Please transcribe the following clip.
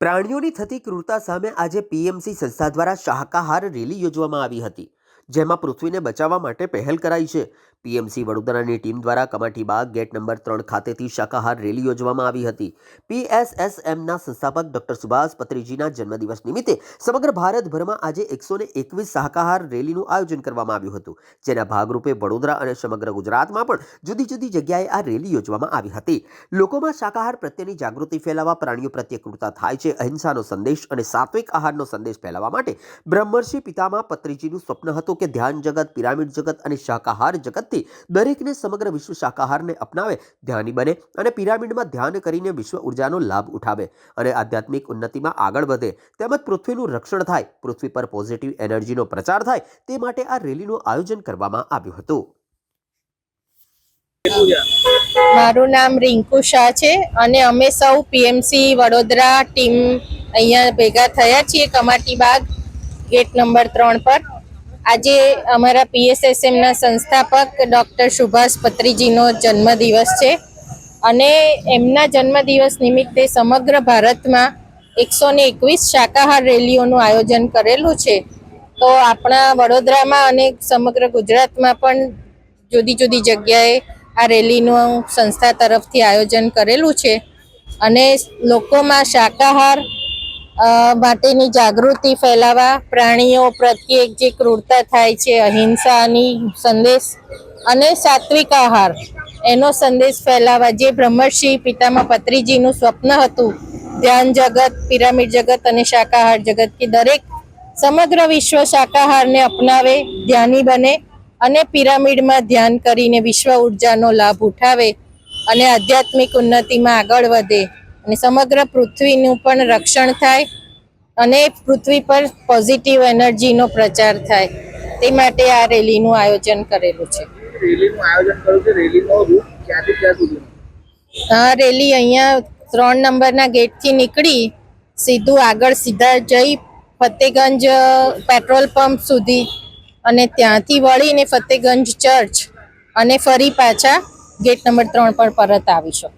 પ્રાણીઓની થતી ક્રૂરતા સામે આજે પીએમસી સંસ્થા દ્વારા શાકાહાર રેલી યોજવામાં આવી હતી, જેમાં પૃથ્વીને બચાવવા માટે પહેલ કરાઈ છે. પીએમસી વડોદરાની ટીમ દ્વારા કમાઠી બાગ ગેટ નંબર ત્રણ ખાતેથી શાકાહાર રેલી યોજવામાં આવી હતી. પીએસએસએમના સંસ્થાપક ડોક્ટર સુભાષ પત્રીજીના જન્મદિવસ નિમિત્તે સમગ્ર ભારતભરમાં આજે એકસો એકવીસ શાકાહાર રેલીનું આયોજન કરવામાં આવ્યું હતું. જેના ભાગરૂપે વડોદરા અને સમગ્ર ગુજરાતમાં પણ જુદી જુદી જગ્યાએ આ રેલી યોજવામાં આવી હતી. લોકોમાં શાકાહાર પ્રત્યેની જાગૃતિ ફેલાવવા, પ્રાણીઓ પ્રત્યે કૃતા થાય છે, અહિંસાનો સંદેશ અને સાત્વિક આહારનો સંદેશ ફેલાવવા માટે બ્રહ્મર્ષિ પિતામાં પત્રીજીનું સ્વપ્ન હતું કે ધ્યાન જગત, પિરામિડ જગત અને શાકાહાર જગતથી દરેકને સમગ્ર વિશ્વ શાકાહારને અપનાવે, ધ્યાની બને અને પિરામિડમાં ધ્યાન કરીને વિશ્વ ઉર્જાનો લાભ ઉઠાવે અને આધ્યાત્મિક ઉન્નતિમાં આગળ વધે. તેમજ પૃથ્વીનું રક્ષણ થાય, પૃથ્વી પર પોઝિટિવ એનર્જીનો પ્રચાર થાય, તે માટે આ રેલીનું આયોજન કરવામાં આવ્યું હતું. મારું નામ રિંકુ શાહ છે અને અમે સૌ પીએમસી વડોદરા ટીમ અહીંયા ભેગા થયા છીએ કમાટી બાગ ગેટ નંબર ત્રણ પર. આજે અમારા પીએસએસએમના સંસ્થાપક ડૉક્ટર સુભાષ પત્રીજીનો જન્મદિવસ છે અને એમના જન્મદિવસ નિમિત્તે સમગ્ર ભારતમાં એકસો ને એકવીસ શાકાહાર રેલીઓનું આયોજન કરેલું છે. તો આપણા વડોદરામાં અને સમગ્ર ગુજરાતમાં પણ જુદી જુદી જગ્યાએ આ રેલીનું સંસ્થા તરફથી આયોજન કરેલું છે અને લોકોમાં શાકાહાર માટેની જાગૃતિ ફેલાવવા પ્રાણીઓ પ્રત્યે જે ક્રૂરતા થાય છે, અહિંસાની સંદેશ અને સાત્વિક આહાર, એનો સંદેશ ફેલાવવા જે બ્રહ્મર્ષિ પિતામાં પત્રીજીનું સ્વપ્ન હતું, ધ્યાન જગત, પિરામિડ જગત અને શાકાહાર જગત કે દરેક સમગ્ર વિશ્વ શાકાહારને અપનાવે, ધ્યાની બને અને પિરામિડમાં ધ્યાન કરીને વિશ્વ ઉર્જાનો લાભ ઉઠાવે અને આધ્યાત્મિક ઉન્નતિમાં આગળ વધે. અને સમગ્ર પૃથ્વીનું પણ રક્ષણ થાય અને પૃથ્વી પર પોઝિટિવ એનર્જીનો પ્રચાર થાય. તે માટે આ રેલીનું આયોજન કરેલું છે. રેલીનું આયોજન કર્યું છે. રેલીનો રૂટ ક્યાંથી ક્યાં સુધીનો આ રેલી અહીંયા ત્રણ નંબરના ગેટથી નીકળી સીધું આગળ સીધા જઈ ફતેગંજ પેટ્રોલ પંપ સુધી અને ત્યાંથી વળીને ફતેગંજ ચર્ચ અને ફરી પાછા ગેટ નંબર ત્રણ પર પરત આવીશું.